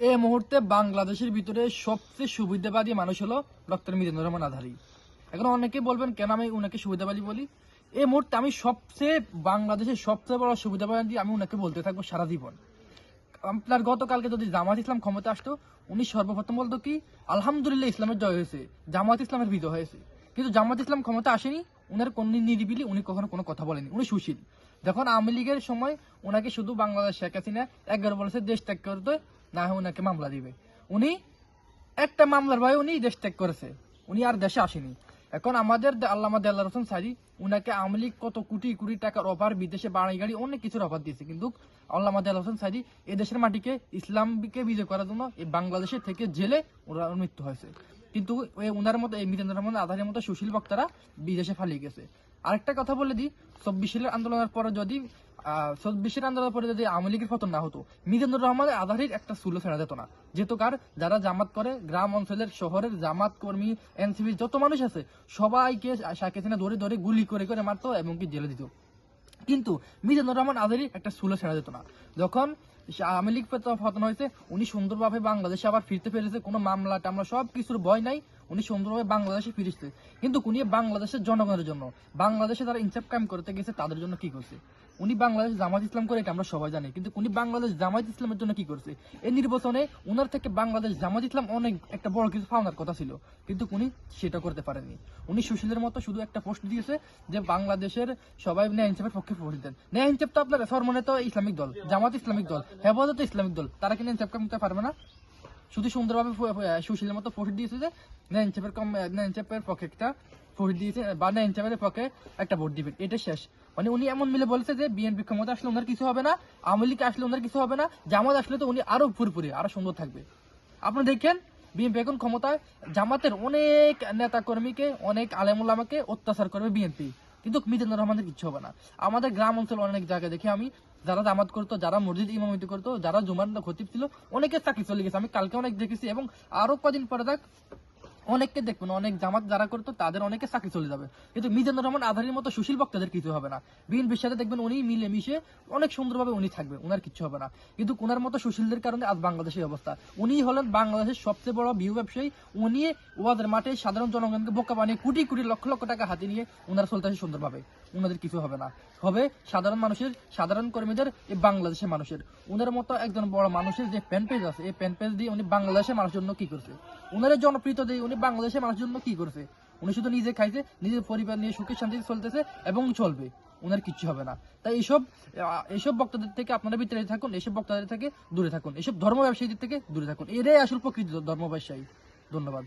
এই মুহূর্তে বাংলাদেশের ভিতরে সবচেয়ে সুবিধাবাদী মানুষ হলো ডক্টর মিজানুর রহমান আধারি। এখন অনেকে বলবেন, কেন আমি উনাকে সুবিধাবাদী বলি? এই মুহূর্তে আমি সবচেয়ে, বাংলাদেশের সবচেয়ে বড় সুবিধাবাদী আমি উনাকে বলতে থাকব সারা জীবন। আপনার গতকালকে যদি জামাত ইসলাম ক্ষমতা আসতো, উনি সর্বপ্রথম বলতো কি, আলহামদুলিল্লাহ ইসলামের জয় হয়েছে জামাত ইসলামের বিজয় হয়েছে। কিন্তু জামাত ইসলাম ক্ষমতা আসেনি, উনার কোন নিরিবিলি উনি কখনো কোনো কথা বলেনি, উনি সুশীল। যখন আওয়ামী লীগের সময় ওনাকে শুধু বাংলাদেশ শেখ হাসিনা একবার বলেছে, দেশ ত্যাগ করতে না হয় ওনাকে মামলা দিবে। উনি একটা মামলার ভয়ে উনি দেশ ত্যাগ করেছে। উনি আর দেশে আসেনি। এখন আমাদের আল্লামা দেল্লা রসুন সারি উনাকে আওয়ামী লীগ কত কোটি কোটি টাকার অফার বিদেশে বাড়াই গাড়ি, অনেক কিছুর অফার দিয়েছে। কিন্তু আল্লামা দেল্লা রসুন সারি এই দেশের মাটিকে, ইসলামকে বিজয় করার জন্য এই বাংলাদেশে থেকে জেলে ওরা মৃত্যু হয়েছে। কিন্তু উনার মতো, এই মিজানুর রহমান আধারের মতো সুশীল বক্তারা বিদেশে ফালিয়ে গেছে। আরেকটা কথা বলে দিই, চব্বিশ সালের আন্দোলনের পরে যদি চব্বিশের আন্দোলনের পরে যদি আওয়ামী লীগের পতন না হতো, মিজানুর রহমানের আধারের একটা সুলো ছেড়া যেত না। যেহেতু কার, যারা জামাত করে, গ্রাম অঞ্চলের, শহরের জামাত কর্মী, এনসিপি, যত মানুষ আছে, সবাইকে শাকে সিনা ধরে ধরে গুলি করে করে মারতো এবং কি জেলে দিত। কিন্তু মিজানুর রহমান আজারি একটা সুলো ছেড়া যেত না। যখন আওয়ামী লীগ পতন হয়েছে, উনি সুন্দরভাবে বাংলাদেশে আবার ফিরতে পেরেছে, কোনো মামলা টামলা সব কিছুর ভয় নাই। উনি সুন্দরভাবে বাংলাদেশে ফিরেছে। কিন্তু উনি বাংলাদেশের জনগণের জন্য, বাংলাদেশে যারা ইনসাফ কাম করতে গেছে, তাদের জন্য কি করছে? উনি বাংলাদেশ জামাত ইসলাম করে, এটা আমরা সবাই জানি। কিন্তু উনি বাংলাদেশ জামাত ইসলামের জন্য কি করছে? এই নির্বাচনে উনার থেকে বাংলাদেশ জামাত ইসলাম অনেক, একটা বড় কিছু পাওনার কথা ছিল। কিন্তু উনি সেটা করতে পারেনি উনি সুশীলের মতো শুধু একটা পোস্ট দিয়েছে যে বাংলাদেশের সবাই ন্যায় ইনসাফের পক্ষে ভোট দেন ন্যায় ইনসাফ তো আপনার সরমনে তো ইসলামিক দল জামাত ইসলামিক দল, হেফাজত ইসলামিক দল, তারা কি ন্যায় ইনসাফ করতে পারবে না? শুধু সুন্দরভাবে সুশীলের মতো ফোর্ট দিয়েছে যে ন্যায় ইনসাফের কম ন্যায় ইনসাফের পক্ষে একটা ভোট দিয়েছে বা ন্যায় ইনসাফের পক্ষে একটা ভোট দিবেন। এটা শেষ। মানে উনি এমন মিলে বলেছে যে বিএনপি ক্ষমতা আসলে ওনার কিছু হবে না, আওয়ামী লীগ আসলে ওনার কিছু হবে না, জামাত আসলে তো উনি আরও পুরোপুরি আরও সুন্দর থাকবে। আপনি দেখেন বিএনপি এখন ক্ষমতায় জামাতের অনেক নেতা কর্মীকে অনেক আলেমুল্লামাকে অত্যাচার করবে বিএনপি কিন্তু মিজানুর রহমানের কিচ্ছু হবে না। আমাদের গ্রাম অঞ্চল অনেক জায়গায় দেখি আমি, যারা জামাত করতো, যারা মসজিদ ইমামতি করতো, যারা জুমার খতিব ছিল অনেকের চাকরি চলে গেছে। আমি কালকে অনেক দেখেছি এবং আরও কদিন পরে দেখ অনেককে দেখবেন অনেক জামাত যারা করতো, তাদের অনেকে চাকরি চলে যাবে। কিন্তু মিজানুর রহমান আধারের মতো সুশীল বক্তাদের কিছু হবে না। বিএনপির সাথে দেখবেন উনি মিলে মিশে অনেক সুন্দরভাবে উনি থাকবে ওনার কিছু হবে না। কিন্তু ওনার মতো সুশীলদের কারণে আজ বাংলাদেশের অবস্থা। উনি হলেন বাংলাদেশের সবচেয়ে বড় বিহু ব্যবসায়ী। উনি ওয়াদের মাঠে সাধারণ জনগণকে বোকা বানিয়ে কোটি কোটি লক্ষ লক্ষ টাকা হাতে নিয়ে ওনারা চলতেছে সুন্দরভাবে। ওনাদের কিছু হবে না। হবে সাধারণ মানুষের, সাধারণ কর্মীদের এই বাংলাদেশের মানুষের। ওনার মতো একজন বড় মানুষের যে প্যান পেজ আছে, এই প্যান পেজ দিয়ে উনি বাংলাদেশের মানুষের জন্য কি করছে? ওনার জনপ্রিয়তা দিয়ে উনি বাংলাদেশের মানুষের জন্য কি করছে? উনি শুধু নিজে খাইছে, নিজের পরিবার নিয়ে সুখে শান্তিতে চলতেছে এবং চলবে। ওনার কিচ্ছু হবে না। তাই এইসব এইসব বক্তাদের থেকে আপনারা বিতাড়িত থাকুন, এসব বক্তাদের থেকে দূরে থাকুন, এসব ধর্ম ব্যবসায়ীদের থেকে দূরে থাকুন। এরাই আসল প্রকৃত ধর্ম ব্যবসায়ী ধন্যবাদ।